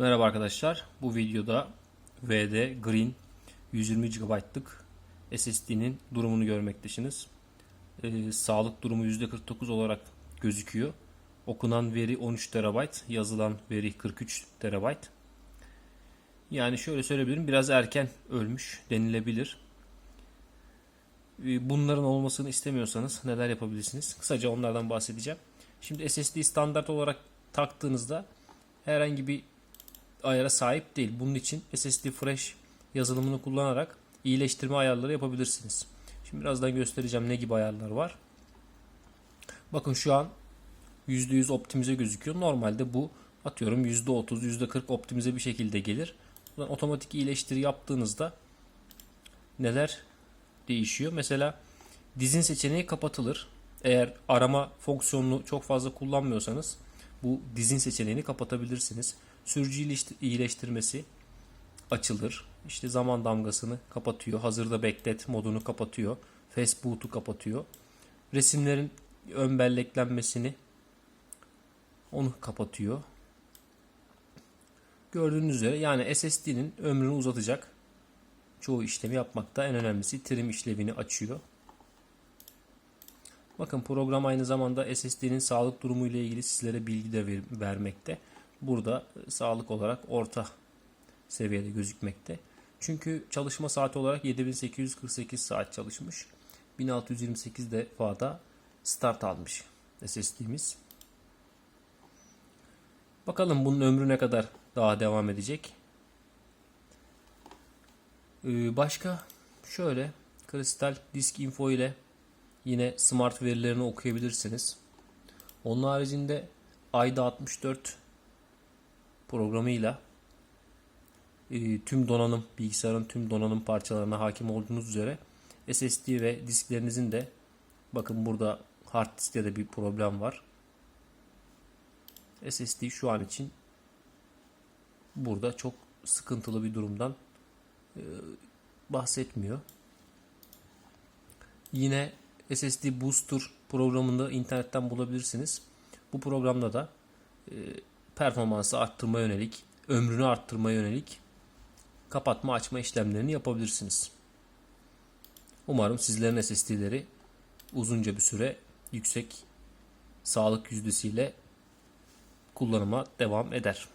Merhaba arkadaşlar. Bu videoda VD Green 120 GB'lık SSD'nin durumunu görmektesiniz. Ee, sağlık durumu %49 olarak gözüküyor. Okunan veri 13 TB, yazılan veri 43 TB. Yani şöyle söyleyebilirim biraz erken ölmüş denilebilir. Ee, Bunların olmasını istemiyorsanız neler yapabilirsiniz? Kısaca onlardan bahsedeceğim. Şimdi SSD standart olarak taktığınızda herhangi bir ayara sahip değil. Bunun için SSD Fresh yazılımını kullanarak iyileştirme ayarları yapabilirsiniz. Şimdi birazdan göstereceğim ne gibi ayarlar var. Bakın şu an %100 optimize gözüküyor. Normalde bu atıyorum %30, %40 optimize bir şekilde gelir. Buradan otomatik iyileştiri yaptığınızda neler değişiyor? Mesela dizin seçeneği kapatılır. Eğer arama fonksiyonunu çok fazla kullanmıyorsanız bu dizin seçeneğini kapatabilirsiniz. Sürücü iyileşti- iyileştirmesi açılır. İşte zaman damgasını kapatıyor. Hazırda beklet modunu kapatıyor. Facebook'u kapatıyor. Resimlerin ön belleklenmesini onu kapatıyor. Gördüğünüz üzere yani SSD'nin ömrünü uzatacak çoğu işlemi yapmakta. En önemlisi trim işlevini açıyor. Bakın program aynı zamanda SSD'nin sağlık durumu ile ilgili sizlere bilgi de ver- vermekte. Burada sağlık olarak orta seviyede gözükmekte. Çünkü çalışma saati olarak 7848 saat çalışmış. 1628 defada start almış SSD'miz. Bakalım bunun ömrü ne kadar daha devam edecek. Ee, başka şöyle kristal disk info ile yine smart verilerini okuyabilirsiniz. Onun haricinde ayda 64 programıyla e, tüm donanım bilgisayarın tüm donanım parçalarına hakim olduğunuz üzere SSD ve disklerinizin de bakın burada hard diskte de bir problem var. SSD şu an için burada çok sıkıntılı bir durumdan e, bahsetmiyor. Yine SSD Booster programını internetten bulabilirsiniz. Bu programda da e, performansı arttırma yönelik, ömrünü arttırma yönelik kapatma açma işlemlerini yapabilirsiniz. Umarım sizlerin SSD'leri uzunca bir süre yüksek sağlık yüzdesiyle kullanıma devam eder.